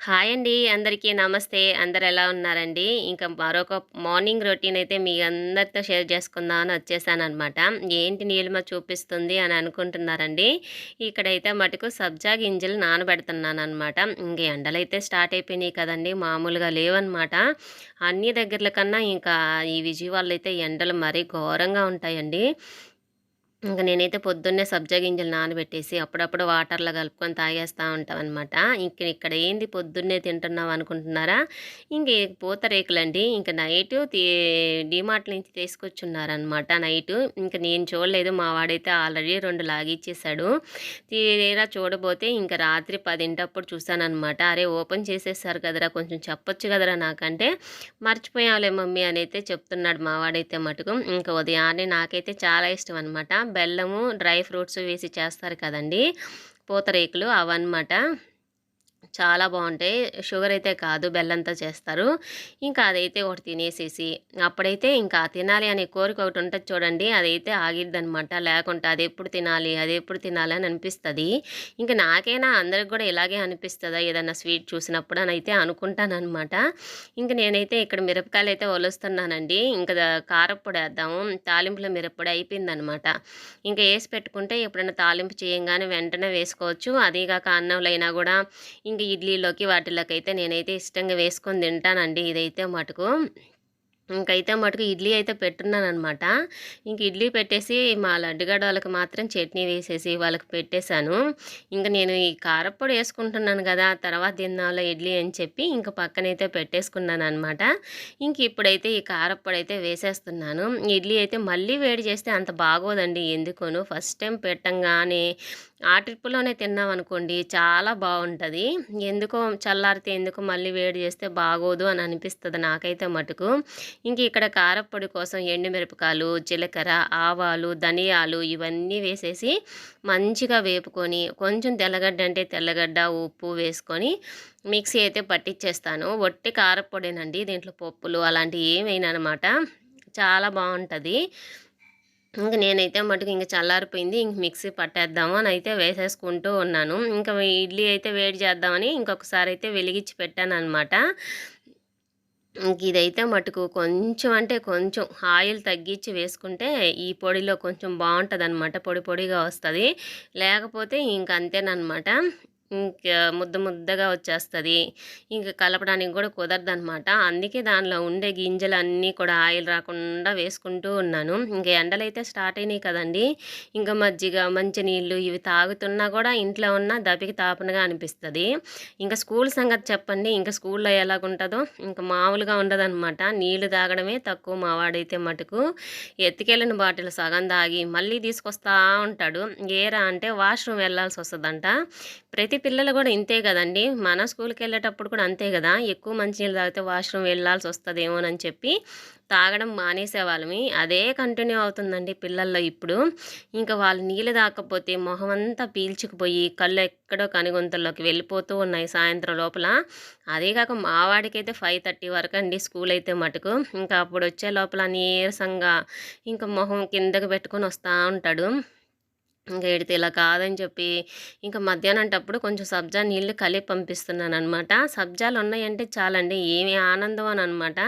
Hi అండి అందరికీ నమస్తే. అందరు ఎలా ఉన్నారండి? ఇంకా మరొక మార్నింగ్ రొటీన్ అయితే మీ అందరితో షేర్ చేసుకుందాం అని వచ్చేసాను అనమాట ఏంటి నీలిమ చూపిస్తుంది అని అనుకుంటున్నారండి. ఇక్కడైతే మటుకు సబ్జా గింజలు నానబెడుతున్నాను అనమాట ఇంక ఎండలైతే స్టార్ట్ అయిపోయినాయి కదండి. మామూలుగా లేవన్నమాట. అన్ని దగ్గరల కన్నా ఇంకా ఈ విజయవాడలో అయితే ఎండలు మరీ ఘోరంగా ఉంటాయండి. ఇంకా నేనైతే పొద్దున్నే సబ్జా గింజలు నానబెట్టేసి అప్పుడప్పుడు వాటర్లో కలుపుకొని తాగేస్తూ ఉంటామన్నమాట ఇంక ఇక్కడ ఏంది పొద్దున్నే తింటున్నావు అనుకుంటున్నారా? ఇంక పూతరేకులండి ఇంక నైట్ డిమార్ట్ నుంచి తీసుకొచ్చున్నారనమాట నైట్. ఇంక నేను చూడలేదు. మా వాడైతే ఆల్రెడీ రెండు లాగిచ్చేసాడు. తీరా చూడబోతే ఇంక రాత్రి పదింటప్పుడు చూసానమాట అరే ఓపెన్ చేసేసారు కదరా కొంచెం చెప్పొచ్చు కదరా నాకంటే? మర్చిపోయావులే మమ్మీ అని అయితే చెప్తున్నాడు మా వాడైతే మటుకు. ఇంకా ఉదయాన్నే నాకైతే చాలా ఇష్టం అనమాట బెల్లము డ్రై ఫ్రూట్స్ వేసి చేస్తారు కదండి. పూతరేకులు అవన్నమాట. చాలా బాగుంటాయి. షుగర్ అయితే కాదు బెల్లంతో చేస్తారు. ఇంకా అదైతే ఒకటి తినేసేసి అప్పుడైతే ఇంకా తినాలి అనే కోరిక ఒకటి ఉంటుంది చూడండి. అదైతే ఆగిద్ది అనమాట లేకుంటే అది ఎప్పుడు తినాలి అది ఎప్పుడు తినాలి అని అనిపిస్తుంది. ఇంకా నాకైనా అందరికి కూడా ఇలాగే అనిపిస్తుందా? ఏదన్నా స్వీట్ చూసినప్పుడు అని అయితే అనుకుంటానమాట ఇంకా ఇంక నేనైతే ఇక్కడ మిరపకాయలు అయితే ఒలుస్తున్నానండి. ఇంకా కారప్పొడి వేద్దాము. తాలింపులో మిరప్పొడి అయిపోయిందనమాట ఇంకా వేసి పెట్టుకుంటే ఎప్పుడైనా తాలింపు చేయంగానే వెంటనే వేసుకోవచ్చు. అదీగాక అన్నంలో అయినా కూడా ఇంకా ఇడ్లీలోకి వాటిలోకి అయితే నేనైతే ఇష్టంగా వేసుకొని తింటానండి. ఇదైతే మటుకు ఇంకైతే మటుకు ఇడ్లీ అయితే పెట్టున్నాను అనమాట ఇంక ఇడ్లీ పెట్టేసి మా లడ్డుగడ్డ వాళ్ళకి మాత్రం చట్నీ వేసేసి వాళ్ళకి పెట్టేశాను. ఇంకా నేను ఈ కారప్పొడి వేసుకుంటున్నాను కదా తర్వాత తిన్నాలో ఇడ్లీ అని చెప్పి ఇంకా పక్కనైతే పెట్టేసుకున్నాను అనమాట ఇంక ఇప్పుడైతే ఈ కారప్పొడి అయితే వేసేస్తున్నాను. ఇడ్లీ అయితే మళ్ళీ వేడి చేస్తే అంత బాగోదండి ఎందుకోను. ఫస్ట్ టైం పెట్టంగానే ఆ ట్రిప్పులోనే తిన్నాం అనుకోండి చాలా బాగుంటుంది. ఎందుకో చల్లారితే ఎందుకు మళ్ళీ వేడి చేస్తే బాగోదు అని అనిపిస్తుంది నాకైతే మటుకు. ఇంక ఇక్కడ కారప్పొడి కోసం ఎండుమిరపకాయలు జీలకర్ర ఆవాలు ధనియాలు ఇవన్నీ వేసేసి మంచిగా వేపుకొని కొంచెం తెల్లగడ్డ అంటే తెల్లగడ్డ ఉప్పు వేసుకొని మిక్సీ అయితే పట్టించేస్తాను ఒట్టి కారప్పొడేనండి దీంట్లో పప్పులు అలాంటివి ఏమైనా అనమాట చాలా బాగుంటుంది. ఇంక నేనైతే మటుకు ఇంక చల్లారిపోయింది ఇంక మిక్సీ పట్టేద్దాము అని అయితే వేసేసుకుంటూ ఉన్నాను. ఇంకా ఇడ్లీ అయితే వేడి చేద్దామని ఇంకొకసారి అయితే వెలిగించి పెట్టాను అనమాట ఇదైతే మటుకు కొంచెం అంటే కొంచెం ఆయిల్ తగ్గించి వేసుకుంటే ఈ పొడిలో కొంచెం బాగుంటుంది అనమాట పొడి పొడిగా వస్తుంది. లేకపోతే ఇంక అంతేనమాట ఇంకా ముద్ద ముద్దగా వచ్చేస్తుంది. ఇంకా కలపడానికి కూడా కుదరదు అనమాట అందుకే దానిలో ఉండే గింజలు అన్నీ కూడా ఆయిల్ రాకుండా వేసుకుంటూ ఉన్నాను. ఇంకా ఎండలు అయితే స్టార్ట్ అయినాయి కదండి. ఇంకా మజ్జిగ మంచి నీళ్ళు ఇవి తాగుతున్నా కూడా ఇంట్లో ఉన్న దపికి తాపనగా అనిపిస్తుంది. ఇంకా స్కూల్ సంగతి చెప్పండి. ఇంకా స్కూల్లో ఎలాగుంటుందో ఇంకా మామూలుగా ఉండదన్నమాట. నీళ్ళు తాగడమే తక్కువ మావాడైతే మటుకు. ఎత్తుకెళ్ళిన బాటిల్ సగం తాగి మళ్ళీ తీసుకొస్తా ఉంటాడు. ఏరా అంటే వాష్రూమ్ వెళ్ళాల్సి వస్తుందంట ప్రతి పిల్లలు కూడా ఇంతే కదండి. మన స్కూల్కి వెళ్ళేటప్పుడు కూడా అంతే కదా. ఎక్కువ మంచినీళ్ళు తాగితే వాష్రూమ్ వెళ్ళాల్సి వస్తుందేమోనని చెప్పి తాగడం మానేసేవాళ్ళమి. అదే కంటిన్యూ అవుతుందండి పిల్లల్లో ఇప్పుడు. ఇంకా వాళ్ళు నీళ్ళు తాకపోతే మొహం అంతా పీల్చుకుపోయి కళ్ళు ఎక్కడో కనుగొంతల్లోకి వెళ్ళిపోతూ ఉన్నాయి సాయంత్రం లోపల. అదే కాక మావాడికైతే ఫైవ్ థర్టీ వరకు అండి స్కూల్ అయితే మటుకు. ఇంకా అప్పుడు వచ్చే లోపల నీరసంగా ఇంకా మొహం కిందకు పెట్టుకొని వస్తూ ఉంటాడు. ఇంకా ఎడితే ఇలా కాదని చెప్పి ఇంకా మధ్యాహ్నంటప్పుడు కొంచెం సబ్జా నీళ్ళు కలిపి పంపిస్తున్నాను అనమాట సబ్జాలు ఉన్నాయంటే చాలండి ఏమి ఆనందం అని అనమాట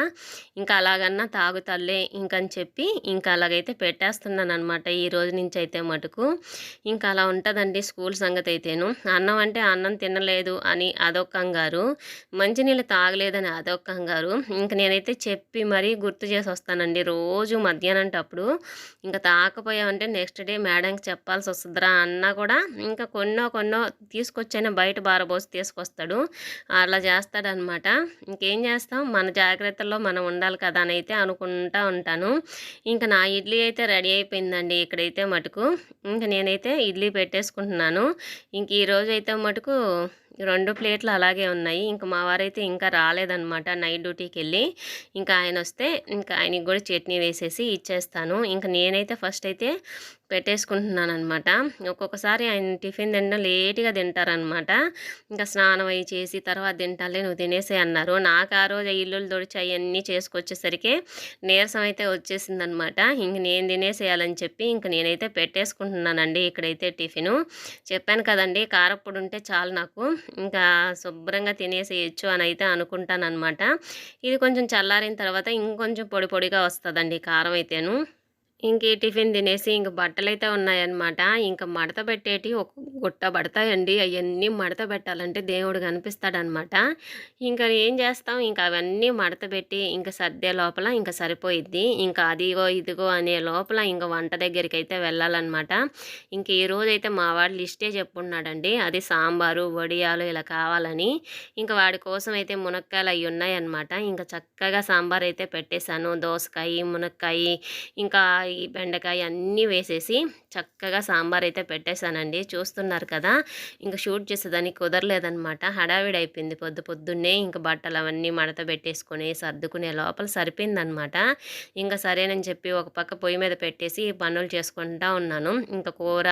ఇంకా అలాగన్నా తాగుతల్లే ఇంకని చెప్పి ఇంకా అలాగైతే పెట్టేస్తున్నాను అనమాట ఈ రోజు నుంచి అయితే మటుకు. ఇంకా అలా ఉంటుందండి స్కూల్ సంగతి అయితేను అన్నం అంటే అన్నం తినలేదు అని అదొక కంగారు. మంచినీళ్ళు తాగలేదని అదొక కంగారు. ఇంకా నేనైతే చెప్పి మరీ గుర్తు చేసి వస్తానండి రోజు మధ్యాహ్నంటప్పుడు ఇంకా తాకపోయామంటే నెక్స్ట్ డే మేడంకి చెప్పాల్సి వస్తుందిరా అన్నా కూడా. ఇంకా కొన్నో కొన్నో తీసుకొచ్చైనా బయట బారబోసి తీసుకొస్తాడు. అలా చేస్తాడనమాట. ఇంకేం చేస్తాం? మన జాగ్రత్తల్లో మనం ఉండాలి కదా అని అయితే అనుకుంటా ఉంటాను. ఇంకా నా ఇడ్లీ అయితే రెడీ అయిపోయిందండి ఇక్కడైతే మటుకు. ఇంకా నేనైతే ఇడ్లీ పెట్టేసుకుంటున్నాను. ఇంక ఈరోజు అయితే మటుకు రెండు ప్లేట్లు అలాగే ఉన్నాయి. ఇంకా మా వారైతే ఇంకా రాలేదనమాట నైట్ డ్యూటీకి వెళ్ళి ఇంకా ఆయన వస్తే ఇంకా ఆయనకి కూడా చట్నీ వేసేసి ఇచ్చేస్తాను. ఇంకా నేనైతే ఫస్ట్ అయితే పెట్టేసుకుంటున్నాను అనమాట ఒక్కొక్కసారి ఆయన టిఫిన్ తినడం లేట్గా తింటారనమాట ఇంకా స్నానం అయ్యి చేసి తర్వాత తింటాలే నువ్వు తినేసే అన్నారు. నాకు ఆ రోజు ఇల్లులు దొడిచి అవన్నీ చేసుకొచ్చేసరికి నీరసం అయితే వచ్చేసిందనమాట ఇంక నేను తినేసేయాలని చెప్పి ఇంక నేనైతే పెట్టేసుకుంటున్నానండి ఇక్కడైతే టిఫిను. చెప్పాను కదండి కారప్పుడు ఉంటే చాలు నాకు. ఇంకా శుభ్రంగా తినేసేయొచ్చు అని అయితే అనుకుంటాననమాట ఇది కొంచెం చల్లారిన తర్వాత ఇంకొంచెం పొడి పొడిగా వస్తుందండి కారం అయితేను. ఇంక టిఫిన్ తినేసి ఇంక బట్టలైతే ఉన్నాయన్నమాట. ఇంకా మడత పెట్టేటి ఒక గుట్ట పడతాయండి. అవన్నీ మడత పెట్టాలంటే దేవుడు కనిపిస్తాడనమాట ఇంకా ఏం చేస్తాం? ఇంకా అవన్నీ మడత పెట్టి ఇంకా సర్దే లోపల ఇంకా సరిపోయిద్ది. ఇంకా అదిగో ఇదిగో అనే లోపల ఇంకా వంట దగ్గరికి అయితే వెళ్ళాలన్నమాట. ఇంక ఈ రోజైతే మా వాడు లిస్టే చెప్పున్నాడండి. అది సాంబారు వడియాలు ఇలా కావాలని. ఇంకా వాడి కోసం అయితే మునక్కాయలు అవి ఉన్నాయన్నమాట. ఇంకా చక్కగా సాంబార్ అయితే పెట్టేశాను. దోసకాయ మునక్కాయ ఇంకా ఈ బెండకాయ అన్నీ వేసేసి చక్కగా సాంబార్ అయితే పెట్టేశానండి. చూస్తున్నారు కదా ఇంకా షూట్ చేసేదానికి కుదరలేదనమాట హడావిడి అయిపోయింది పొద్దు పొద్దున్నే ఇంకా బట్టలు అవన్నీ మడత పెట్టేసుకొని సర్దుకునే లోపల సరిపోయిందనమాట ఇంకా సరేనని చెప్పి ఒక పక్క పొయ్యి మీద పెట్టేసి పనులు చేసుకుంటా ఉన్నాను. ఇంకా కూర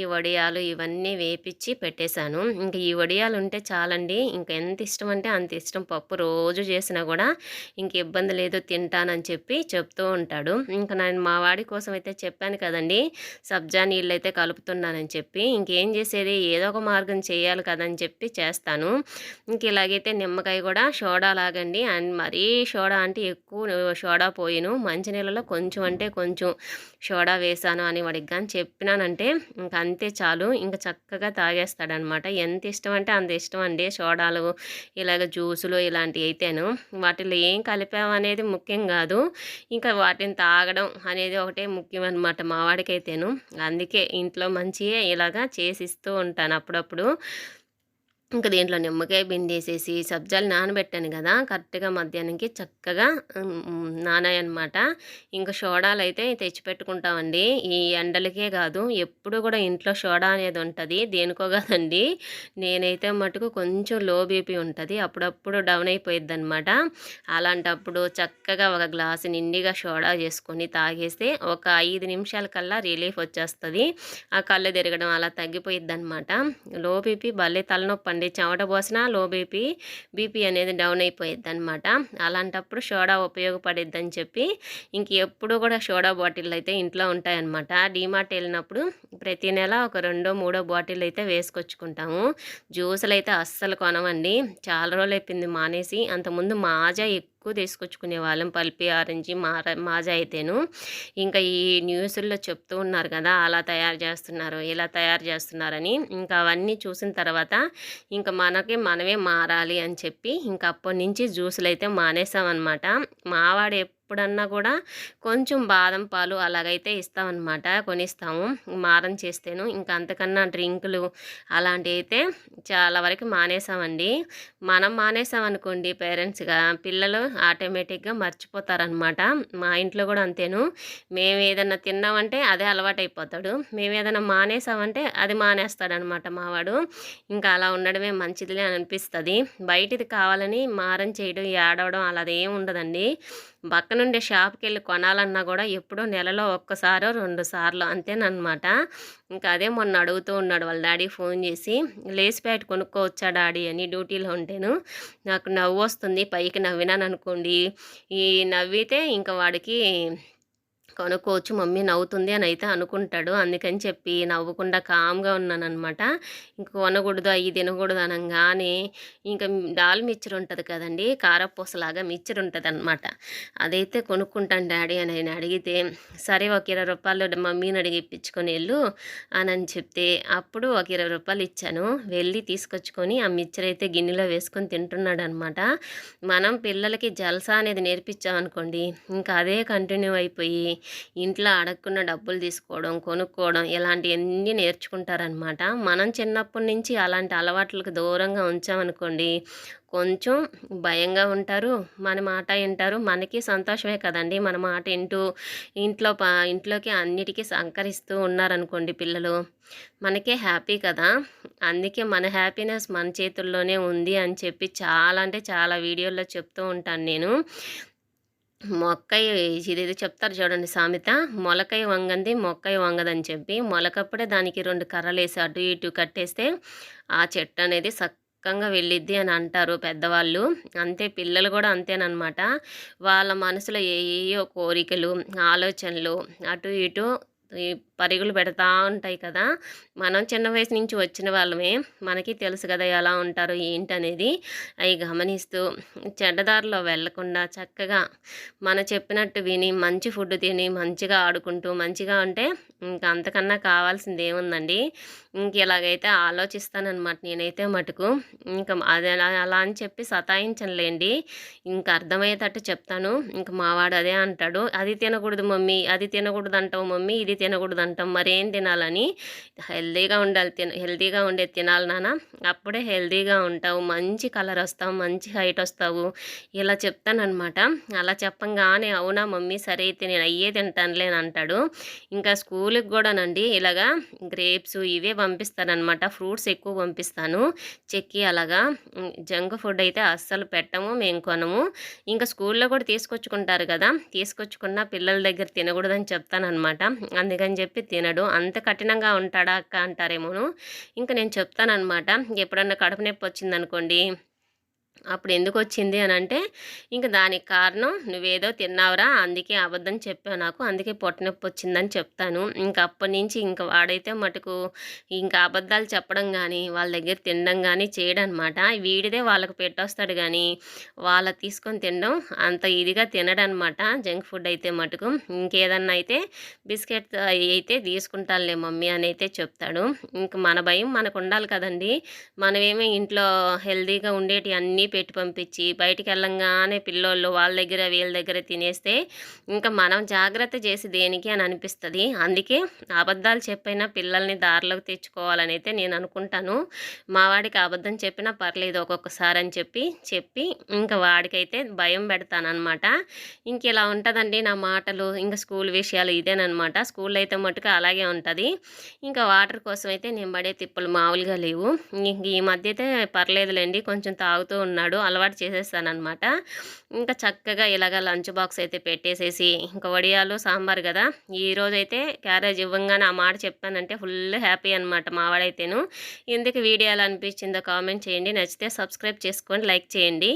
ఈ వడియాలు ఇవన్నీ వేపించి పెట్టేశాను. ఇంకా ఈ వడియాలు ఉంటే చాలండి ఇంకా ఎంత ఇష్టం అంటే అంత ఇష్టం. పప్పు రోజు చేసినా కూడా ఇంక ఇబ్బంది లేదు తింటానని చెప్పి చెప్తూ ఉంటాడు. ఇంకా నేను మా వాడి కోసం అయితే చెప్పాను కదండి. సబ్జా నీళ్ళు అయితే కలుపుతున్నానని చెప్పి ఇంకేం చేసేది? ఏదో ఒక మార్గం చేయాలి కదని చెప్పి చేస్తాను. ఇంక ఇలాగైతే నిమ్మకాయ కూడా సోడా లాగండి. అండ్ మరీ సోడా అంటే ఎక్కువ సోడా పోయిను. మంచినీళ్ళలో కొంచెం అంటే కొంచెం సోడా వేసాను అని వాడికి కానీ చెప్పినానంటే ఇంక అంతే చాలు. ఇంకా చక్కగా తాగేస్తాడనమాట. ఎంత ఇష్టం అంటే అంత ఇష్టం అండి సోడాలు ఇలాగ జ్యూసులు ఇలాంటివి అయితేను. వాటిలో ఏం కలిపామనేది ముఖ్యం కాదు. ఇంకా వాటిని తాగడం అనేది ఒకటే ముఖ్యం అనమాట మా వాడికైతేను. అందుకే ఇంట్లో మంచిగా ఇలాగా చేసిస్తూ ఉంటాను అప్పుడప్పుడు. ఇంకా దీంట్లో నిమ్మకాయ పిండేసేసి సబ్జాలు నానబెట్టాను కదా కరెక్ట్గా మధ్యాహ్నంకి చక్కగా నానాయన్నమాట. ఇంకా సోడాలు అయితే తెచ్చిపెట్టుకుంటామండి. ఈ ఎండలకే కాదు ఎప్పుడు కూడా ఇంట్లో సోడా అనేది ఉంటుంది. దేనికో కాదండి. నేనైతే మటుకు కొంచెం లో బీపీ ఉంటుంది. అప్పుడప్పుడు డౌన్ అయిపోయిద్ది అనమాట అలాంటప్పుడు చక్కగా ఒక గ్లాసు నిండిగా సోడా చేసుకొని తాగేస్తే ఒక ఐదు నిమిషాల కల్లా రిలీఫ్ వచ్చేస్తుంది. ఆ కళ్ళు తిరగడం అలా తగ్గిపోయిద్ది అనమాట లో బీపీ భలే తలనొప్పి అనుకోండి చెమట పోసినా లో బీపీ బీపీ అనేది డౌన్ అయిపోయిద్ది అనమాట అలాంటప్పుడు సోడా ఉపయోగపడిద్ది అని చెప్పి ఇంక ఎప్పుడు కూడా సోడా బాటిల్ అయితే ఇంట్లో ఉంటాయన్నమాట. డీమార్ట్ వెళ్ళినప్పుడు ప్రతి నెల ఒక రెండో మూడో బాటిల్ అయితే వేసుకొచ్చుకుంటాము. జ్యూసులు అయితే అస్సలు కొనవండి చాలా రోజులు అయిపోయింది మానేసి అంతకుముందు మాజా ఎక్కువ తీసుకొచ్చుకునే వాళ్ళం. పల్పి ఆరెంజ్ మార మాజా అయితేను. ఇంకా ఈ న్యూస్ల్లో చెప్తూ ఉన్నారు కదా అలా తయారు చేస్తున్నారు ఇలా తయారు చేస్తున్నారని. ఇంకా అవన్నీ చూసిన తర్వాత ఇంకా మనకి మనమే మారాలి అని చెప్పి ఇంకా అప్పటి నుంచి జ్యూసులు అయితే మానేసామన్నమాట మావాడు ఎప్పుడన్నా కూడా కొంచెం బాదం పాలు అలాగైతే ఇస్తామన్నమాట కొనిస్తాము. మారం చేస్తేను ఇంకా అంతకన్నా డ్రింకులు అలాంటివి అయితే చాలా వరకు మానేసామండి. మనం మానేసామనుకోండి పేరెంట్స్గా పిల్లలు ఆటోమేటిక్గా మర్చిపోతారనమాట మా ఇంట్లో కూడా అంతేను. మేము ఏదన్నా తిన్నామంటే అదే అలవాటు అయిపోతాడు మేము ఏదైనా మానేసామంటే అది మానేస్తాడనమాట మావాడు. ఇంకా అలా ఉండడమే మంచిదిలే అనిపిస్తుంది. బయటిది కావాలని మారం చేయడం ఏడవడం అలా ఉండదండి. పక్క పక్కనుండే షాప్కి వెళ్ళి కొనాలన్నా కూడా ఎప్పుడో నెలలో ఒక్కసారో రెండు సార్లు అంతేనమాట ఇంకా అదే మొన్న అడుగుతూ ఉన్నాడు వాళ్ళ డాడీ ఫోన్ చేసి లేస్ ప్యాట్ కొనుక్కోవచ్చా డాడీ? అని డ్యూటీలో ఉంటేను నాకు నవ్వు వస్తుంది పైకి నవ్వినాను అనుకోండి ఈ నవ్వితే ఇంకా వాడికి కొనుక్కోవచ్చు మమ్మీ నవ్వుతుంది అని అయితే అనుకుంటాడు. అందుకని చెప్పి నవ్వకుండా కామ్గా ఉన్నానమాట ఇంక కొనకూడదు అవి తినకూడదు అనగానే ఇంకా డాల్ మిక్చర్ ఉంటుంది కదండి కారపూసలాగా మిక్చర్ ఉంటుంది అనమాట అదైతే కొనుక్కుంటాను డాడీ అని ఆయన అడిగితే సరే ఒక ఇరవై రూపాయలు మమ్మీని అడిగి ఇప్పించుకొని వెళ్ళు అని చెప్తే అప్పుడు ఒక ఇరవై రూపాయలు ఇచ్చాను. వెళ్ళి తీసుకొచ్చుకొని ఆ మిక్చర్ అయితే గిన్నెలో వేసుకొని తింటున్నాడు అనమాట మనం పిల్లలకి జల్సా అనేది నేర్పించామనుకోండి ఇంకా అదే కంటిన్యూ అయిపోయి ఇంట్లో అడగకుండా డబ్బులు తీసుకోవడం కొనుక్కోవడం ఇలాంటివన్నీ నేర్చుకుంటారనమాట మనం చిన్నప్పటి నుంచి అలాంటి అలవాట్లకు దూరంగా ఉంచామనుకోండి కొంచెం భయంగా ఉంటారు. మన మాట వింటారు. మనకి సంతోషమే కదండి. మన మాట వింటూ ఇంట్లో ప ఇంట్లోకి అన్నిటికీ సహకరిస్తూ ఉన్నారనుకోండి పిల్లలు. మనకే హ్యాపీ కదా. అందుకే మన హ్యాపీనెస్ మన చేతుల్లోనే ఉంది అని చెప్పి చాలా అంటే చాలా వీడియోల్లో చెప్తూ ఉంటాను నేను. మొక్కయ్య ఇదేదో చెప్తారు చూడండి సామెత. మొలకై వంగంది మొక్కై వంగదని చెప్పి. మొలకప్పుడే దానికి రెండు కర్రలు వేసి అటు ఇటు కట్టేస్తే ఆ చెట్టు అనేది సక్కంగా వెళ్ళిద్ది అని అంటారు పెద్దవాళ్ళు. అంతే పిల్లలు కూడా అంతేనమాట వాళ్ళ మనసులో ఏయో కోరికలు ఆలోచనలు అటు ఇటు పరుగులు పెడతా ఉంటాయి కదా. మనం చిన్న వయసు నుంచి వచ్చిన వాళ్ళమే. మనకి తెలుసు కదా ఎలా ఉంటారు ఏంటనేది. అవి గమనిస్తూ చెడ్డదారిలో వెళ్ళకుండా చక్కగా మన చెప్పినట్టు విని మంచి ఫుడ్ తిని మంచిగా ఆడుకుంటూ మంచిగా ఉంటే ఇంకా అంతకన్నా కావాల్సింది ఏముందండి? ఇంక ఇలాగైతే ఆలోచిస్తానమాట నేనైతే మటుకు. ఇంకా అది అలా అలా అని చెప్పి సతాయించనులేండి. ఇంకా అర్థమయ్యేటట్టు చెప్తాను. ఇంకా మావాడు అదే అంటాడు. అది తినకూడదు మమ్మీ అది తినకూడదు అంటావు మమ్మీ ఇది తినకూడదు అంటాం మరేం తినాలని? హెల్దీగా ఉండాలి తిన హెల్దీగా ఉండేది తినాలి నాన్న. అప్పుడే హెల్దీగా ఉంటావు. మంచి కలర్ వస్తావు. మంచి హైట్ వస్తావు. ఇలా చెప్తానమాట అలా చెప్పంగానే అవునా మమ్మీ సరే అయితే నేను అయ్యే తింటానులే అంటాడు. ఇంకా స్కూల్కి కూడానండి ఇలాగా గ్రేప్స్ ఇవే పంపిస్తానమాట ఫ్రూట్స్ ఎక్కువ పంపిస్తాను. చెక్కి అలాగా. జంక్ ఫుడ్ అయితే అస్సలు పెట్టము. మేము కొనము. ఇంకా స్కూల్లో కూడా తీసుకొచ్చుకుంటారు కదా. తీసుకొచ్చుకున్న పిల్లల దగ్గర తినకూడదని చెప్తానమాట అందుకని చెప్పి తినడు. అంత కఠినంగా ఉంటాడా అక్క అంటారేమోను. ఇంకా నేను చెప్తానమాట ఎప్పుడన్నా కడుపు నొప్పి వచ్చిందనుకోండి అప్పుడు ఎందుకు వచ్చింది అని అంటే ఇంక దానికి కారణం నువ్వేదో తిన్నావురా అందుకే అబద్ధం చెప్పావు నాకు అందుకే పొట్టనొప్పి వచ్చిందని చెప్తాను. ఇంకా అప్పటి నుంచి ఇంకా వాడైతే మటుకు ఇంకా అబద్ధాలు చెప్పడం కానీ వాళ్ళ దగ్గర తినడం కానీ చేయడనమాట. వీడిదే వాళ్ళకి పెట్టొస్తాడు కానీ వాళ్ళ తీసుకొని తినడం అంత ఇదిగా తినడనమాట. జంక్ ఫుడ్ అయితే మటుకు. ఇంకేదన్నా అయితే బిస్కెట్ అయితే తీసుకుంటానులే మమ్మీ అని అయితే చెప్తాడు. ఇంక మన భయం మనకు ఉండాలి కదండి. మనమేమో ఇంట్లో హెల్తీగా ఉండేటి అన్నీ పెట్టి పంపించి బయటికి వెళ్ళంగానే పిల్లోళ్ళు వాళ్ళ దగ్గర వీళ్ళ దగ్గర తినేస్తే ఇంకా మనం జాగ్రత్త చేసి దేనికి అని అనిపిస్తుంది. అందుకే అబద్ధాలు చెప్పైనా పిల్లల్ని దారిలోకి తెచ్చుకోవాలని అయితే నేను అనుకుంటాను. మా వాడికి అబద్ధం చెప్పినా పర్లేదు ఒక్కొక్కసారి అని చెప్పి చెప్పి ఇంకా వాడికైతే భయం పెడతానమాట ఇంక ఇలా ఉంటుందండి నా మాటలు? ఇంకా స్కూల్ విషయాలు ఇదేనమాట స్కూల్ అయితే మటుకు అలాగే ఉంటుంది. ఇంకా వాటర్ కోసం అయితే నేను పడే తిప్పలు మామూలుగా లేవు. ఈ మధ్య అయితే పర్లేదులేండి కొంచెం తాగుతూ అన్నాడు అలవాటు చేసేస్తానమాట ఇంకా చక్కగా ఇలాగ లంచ్ బాక్స్ అయితే పెట్టేసేసి ఇంకా వడియాలు సాంబార్ కదా. ఈరోజు అయితే క్యారేజ్ ఇవ్వంగానే ఆ మాట చెప్పానంటే ఫుల్ హ్యాపీ అనమాట మావాడైతేను. ఎందుకు వీడియోలు అనిపించిందో కామెంట్ చేయండి నచ్చితే సబ్స్క్రైబ్ చేసుకోండి లైక్ చేయండి.